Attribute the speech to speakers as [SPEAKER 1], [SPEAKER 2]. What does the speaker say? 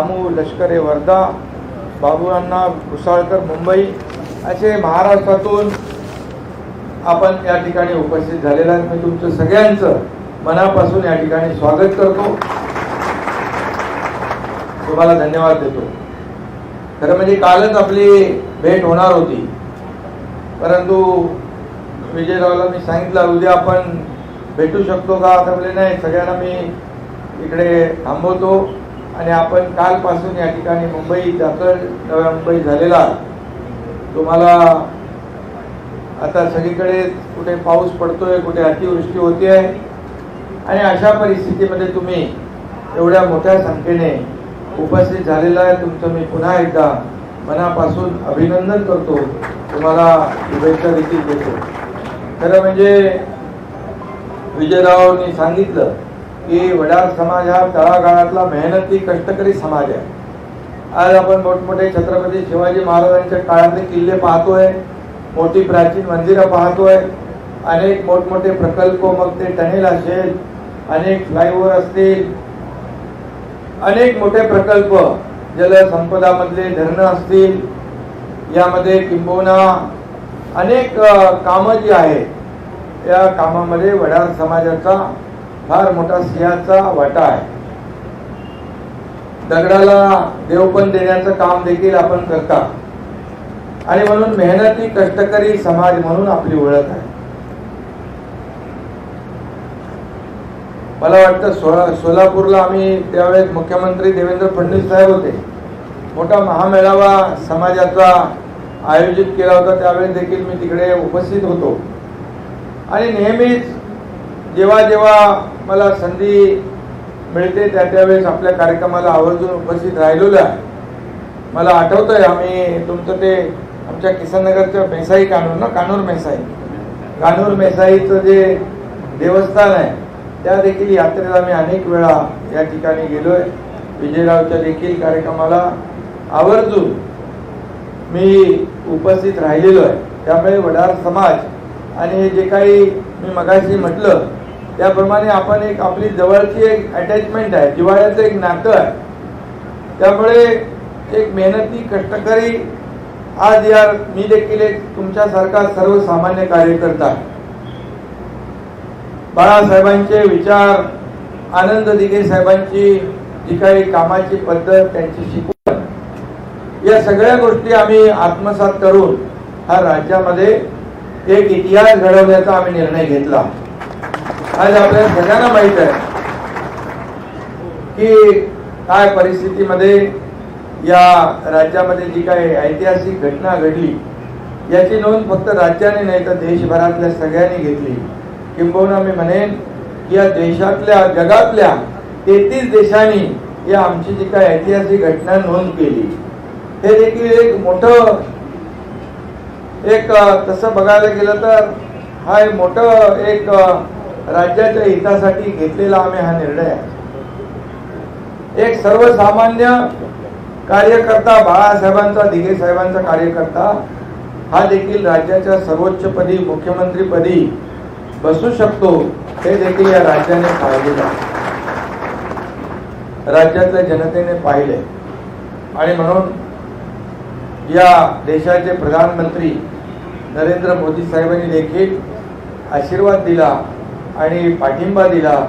[SPEAKER 1] रामू लष्करे वर्धा बाबूअण्णा कुसाळकर मुंबई असे महाराष्ट्रातून आपण या ठिकाणी उपस्थित झालेला आहे मी तुमचं सगळ्यांचं मनापासून या ठिकाणी स्वागत करतो. तुम्हाला धन्यवाद देतो. खरं म्हणजे कालच आपली भेट होणार होती. परंतु विजयरावला मी सांगितलं उद्या आपण भेटू शकतो का? आता नाही सगळ्यांना मी इकडे थांबवतो. आणि आपण कालपासून या ठिकाणी मुंबई दाखल नव्या मुंबई झालेला. तुम्हाला आता सगळीकडे कुठे पाऊस पडतोय कुठे अतिवृष्टी होती आहे आणि अशा परिस्थितीमध्ये तुम्ही एवढ्या मोठ्या संख्येने उपस्थित झालेला आहे. तुमचं मी पुन्हा एकदा मनापासून अभिनंदन करतो. तुम्हाला शुभेच्छा देखील देतो. खरं म्हणजे विजयरावांनी सांगितलं की वडार समाज हा तळागाळातला मेहनती कष्टकरी समाज आहे. आज आपण मोठमोठे छत्रपती शिवाजी महाराजांच्या काळातले किल्ले पाहतोय मोठी प्राचीन मंदिरं पाहतोय अनेक मोठमोठे प्रकल्प मग ते टनेल असेल अनेक फ्लायओव्हर असतील अनेक मोठे प्रकल्प जलसंपदामधले धरणं असतील यामध्ये किंबहुना अनेक कामं जी आहेत या कामामध्ये वडार समाजाचा फार मोठा सिंहाचा वाटा आहे. दगडाला देवपण देण्याचं काम देखील आपण करता. आणि म्हणून मेहनती कष्टकरी समाज म्हणून आपली ओळख आहे. मला वाटतं सोलापूरला आम्ही त्यावेळेस मुख्यमंत्री देवेंद्र फडणवीस साहेब होते. मोठा महामेळावा समाजाचा आयोजित केला होता. त्यावेळेस देखील मी तिकडे उपस्थित होतो. आणि नेहमीच जेव्हा जेव्हा मला संधी मिळते त्या त्यावेळेस आपल्या कार्यक्रमाला आवर्जून उपस्थित राहिलेलो आहे. मला आठवतंय आम्ही तुमचं ते आमच्या किसननगरचं मेसाई कानूर ना? कानूर मेसाई. कानूर मेसाईचं जे देवस्थान आहे त्या देखील यात्रेला मी अनेक वेळा या ठिकाणी गेलोय. विजयरावच्या देखील कार्यक्रमाला आवर्जून मी उपस्थित राहिलेलो आहे. त्यामुळे वडार समाज आणि हे जे काही मी मगाशी म्हटलं त्याप्रमाणे आपण एक आपली जवळची एक अटॅचमेंट आहे जिव्हाळ्याचं एक नातं आहे. त्यामुळे एक मेहनती कष्टकरी आज या मी देखील एक तुमच्यासारखा सर्वसामान्य कार्यकर्ता बाळासाहेबांचे विचार आनंद दिघे साहेबांची जी काही कामाची पद्धत त्यांची शिकवण या सगळ्या गोष्टी आम्ही आत्मसात करून हा राज्यामध्ये एक इतिहास घडवण्याचा आम्ही निर्णय घेतला. आज आपल्या सगळ्यांना माहीत आहे की काय परिस्थितीमध्ये या राज्यामध्ये जी काही ऐतिहासिक घटना घडली याची नोंद फक्त राज्याने नाही तर देशभरातल्या सगळ्यांनी घेतली. किंबहुना मी म्हणेन की या देशातल्या जगातल्या तेहतीस देशांनी या आमची जी काही ऐतिहासिक घटना नोंद केली. हे देखील एक मोठं एक तसं बघायला गेलं तर हा एक मोठं एक राज्याच्या हितासाठी घेतलेला आम्ही हा निर्णय आहे. एक सर्वसामान्य कार्यकर्ता बाळासाहेबांचा दिघे साहेबांचा कार्यकर्ता हा देखील राज्याच्या सर्वोच्चपदी मुख्यमंत्रीपदी बसू शकतो हे देखील या राज्याने पाहिलेलं आहे. राज्यातल्या जनतेने पाहिले. आणि म्हणून या देशाचे प्रधानमंत्री नरेंद्र मोदी साहेबांनी देखील आशीर्वाद दिला. आणि पाठिंबा दिला.